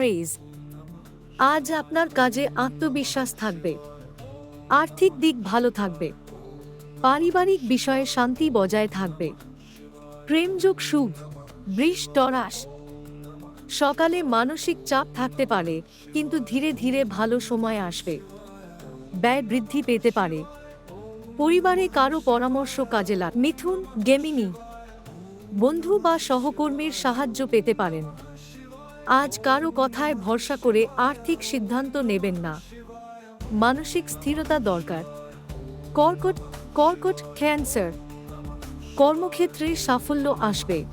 Praise আজ আপনার কাজে আত্মবিশ্বাস থাকবে। আর্থিক দিক ভালো থাকবে। পারিবারিক বিষয়ে শান্তি বজায় থাকবে। প্রেমযোগ শুভ বৃষ টরাস সকালে মানসিক চাপ থাকতে পারে, কিন্তু ধীরে ধীরে ভালো সময় আসবে। ব্যয় বৃদ্ধি পেতে পারে। পরিবারে কারও পরামর্শ কাজে লাগ মিথুন গেমিনি। বন্ধু বা সহকর্মীর সাহায্য পেতে পারেন। আজ কারও কথায় ভরসা করে আর্থিক সিদ্ধান্ত নেবেন না। মানসিক স্থিরতা দরকার। কর্কট কর্কট ক্যান্সার কর্মক্ষেত্রে সাফল্য আসবে।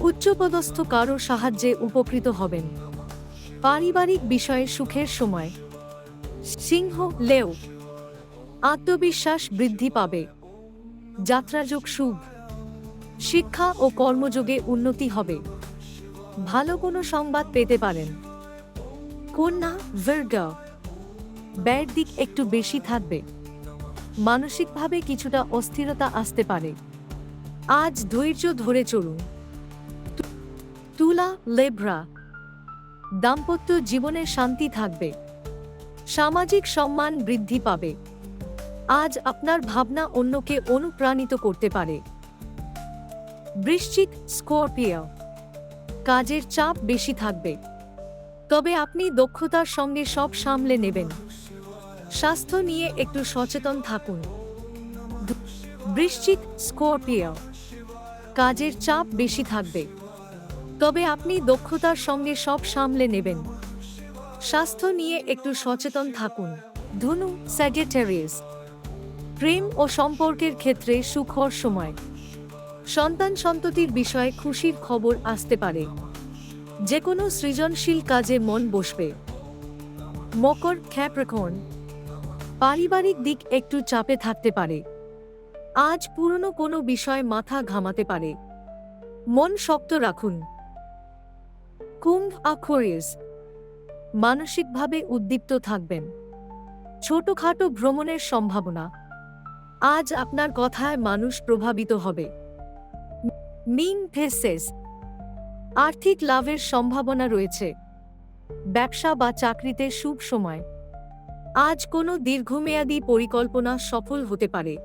উচ্চপদস্থ কারও সাহায্যে উপকৃত হবেন। পারিবারিক বিষয়ে সুখের সময়। সিংহ লেও আত্মবিশ্বাস বৃদ্ধি পাবে। যাত্রাযোগ শুভ। শিক্ষা ও কর্মযোগে উন্নতি হবে। ভালো কোনো সংবাদ পেতে পারেন। কন্যা ভার্গা ব্যয়ের দিক একটু বেশি থাকবে। মানসিকভাবে কিছুটা অস্থিরতা আসতে পারে। আজ ধৈর্য ধরে চলুন। তুলা লেব্রা, দাম্পত্য জীবনে শান্তি থাকবে। সামাজিক সম্মান বৃদ্ধি পাবে। আজ আপনার ভাবনা অন্যকে অনুপ্রাণিত করতে পারে। বৃশ্চিক স্করপিও। কাজের চাপ বেশি থাকবে। তবে আপনি দক্ষতার সঙ্গে সব সামলে নেবেন। স্বাস্থ্য নিয়ে একটু সচেতন থাকুন। বৃশ্চিক স্করপিও। কাজের চাপ বেশি থাকবে। তবে আপনি দক্ষতার সঙ্গে সব সামলে নেবেন। স্বাস্থ্য নিয়ে একটু সচেতন থাকুন। ধনু স্যাগেটেরিয়াস। প্রেম ও সম্পর্কের ক্ষেত্রে সুখর সময়। সন্তান সন্ততির বিষয়ে খুশির খবর আসতে পারে। যে কোনো সৃজনশীল কাজে মন বসবে। মকর ক্যাপ্রিকর্ন পারিবারিক দিক একটু চাপে থাকতে পারে। আজ পুরনো কোনো বিষয় মাথা ঘামাতে পারে। মন শক্ত রাখুন। কুম্ভ আখোরিয়াস মানসিকভাবে উদ্দীপ্ত থাকবেন। ছোটখাটো ভ্রমণের সম্ভাবনা। আজ আপনার কথায় মানুষ প্রভাবিত হবে। মিন ফেসেস আর্থিক লাভের সম্ভাবনা রয়েছে। ব্যবসা বা চাকরিতে শুভ সময়। আজ কোনো দীর্ঘমেয়াদী পরিকল্পনা সফল হতে পারে।